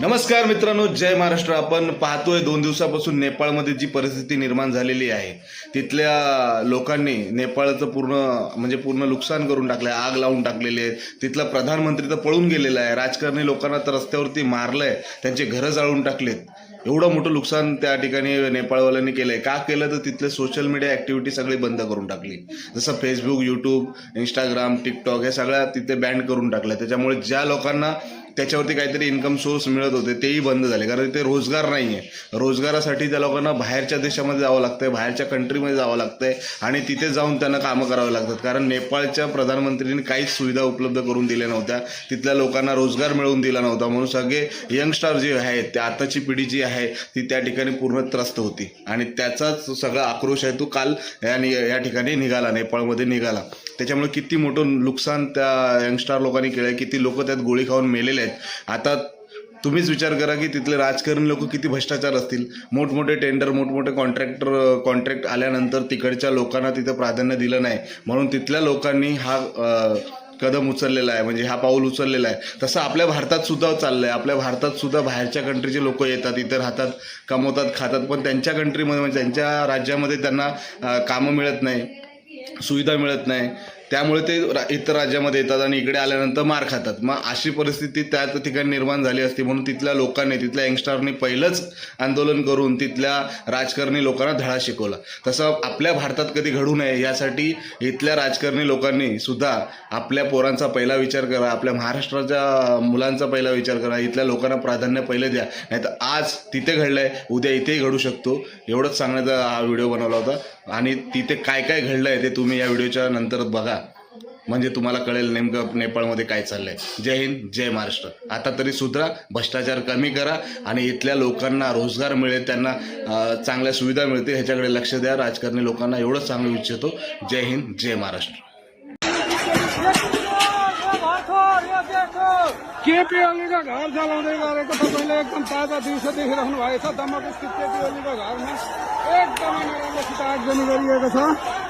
नमस्कार मित्रांनो जय महाराष्ट्र. आपण पाहतोय दोन दिवसापासून नेपाळमध्ये जी परिस्थिती निर्माण झालेली आहे तिथल्या लोकांनी नेपाळचं पूर्ण म्हणजे पूर्ण नुकसान करून टाकलंय आग लावून टाकलेली आहे. तिथला प्रधानमंत्री तर पळून गेलेला आहे. राजकारणी लोकांना तर रस्त्यावरती मारलंय त्यांचे घरं जाळून टाकलेत. एवढं मोठं नुकसान त्या ठिकाणी नेपाळवाल्यांनी केलंय. का केलं? तर तिथले सोशल मीडिया ॲक्टिव्हिटी सगळी बंद करून टाकली. जसं फेसबुक यूट्यूब इंस्टाग्राम टिकटॉक हे सगळ्या तिथे बॅन करून टाकलं त्याच्यामुळे ज्या लोकांना त्याच्यावरती काहीतरी इन्कम सोर्स मिळत होते तेही बंद झाले. कारण ते रोजगार नाही आहे रोजगारासाठी त्या लोकांना बाहेरच्या देशामध्ये जावं लागतंय बाहेरच्या कंट्रीमध्ये जावं लागतंय आणि तिथे जाऊन त्यांना कामं करावं लागतात. कारण नेपाळच्या प्रधानमंत्र्यांनी काहीच सुविधा उपलब्ध करून दिल्या नव्हत्या. तिथल्या लोकांना रोजगार मिळवून दिला नव्हता. म्हणून सगळे यंगस्टार जे आहेत त्या आताची पिढी जी आहे ती त्या ठिकाणी पूर्ण त्रस्त होती. आणि त्याचाच सगळा आक्रोश आहे तो काल या या ठिकाणी निघाला नेपाळमध्ये निघाला. त्याच्यामुळे किती मोठं नुकसान त्या यंगस्टार लोकांनी केलं आहे किती लोक त्यात गोळी खाऊन मेलेले आहेत. आता तुम्हीच विचार करा की तिथले राजकारणी लोक किती भ्रष्टाचार असतील. मोठमोठे टेंडर मोठमोठे कॉन्ट्रॅक्टर कॉन्ट्रॅक्ट आल्यानंतर तिकडच्या लोकांना तिथं प्राधान्य दिलं नाही. म्हणून तिथल्या लोकांनी हा कदम उचललेला आहे. म्हणजे हा पाऊल उचललेला आहे. तसं आपल्या भारतात सुद्धा चाललंय. आपल्या भारतात सुद्धा बाहेरच्या कंट्रीचे लोक येतात इतर हातात कमवतात खातात. पण त्यांच्या कंट्रीमध्ये म्हणजे त्यांच्या राज्यामध्ये त्यांना कामं मिळत नाही सुविधा मिळत नाही. त्यामुळे ते रा- इतर राज्यामध्ये येतात आणि इकडे आल्यानंतर मार खातात. मग अशी परिस्थिती त्या ठिकाणी निर्माण झाली असती. म्हणून तिथल्या लोकांनी तिथल्या यंगस्टारनी पहिलंच आंदोलन करून तिथल्या राजकारणी लोकांना धडा शिकवला. तसं आपल्या भारतात कधी घडू नये यासाठी इथल्या राजकारणी लोकांनी सुद्धा आपल्या पोरांचा पहिला विचार करा. आपल्या महाराष्ट्राच्या मुलांचा पहिला विचार करा. इथल्या लोकांना प्राधान्य पहिले द्या. नाहीतर आज तिथे घडलंय उद्या इथेही घडू शकतो. एवढंच सांगण्याचा हा व्हिडिओ बनवला होता. आणि तिथे काय काय घडलंय ते तुम्ही या व्हिडिओच्या नंतर बघा. म्हणजे तुम्हाला कळेल नेमकं नेपाळमध्ये काय चाललंय. जय हिंद जय महाराष्ट्र. आता तरी सुधरा भ्रष्टाचार कमी करा आणि इथल्या लोकांना रोजगार मिळेल त्यांना चांगल्या सुविधा मिळतील ह्याच्याकडे लक्ष द्या. राजकारणी लोकांना एवढंच सांगू इच्छितो. जय हिंद जय महाराष्ट्र. केपी ओली का घर जलाने वाले को तो पहले एकदम ताजा दिउँसो देखिरहनु भएको छ दमक स्थित केपी ओलीको घरमा एकदमै नराम्रो सित आगजनी करिएगा सर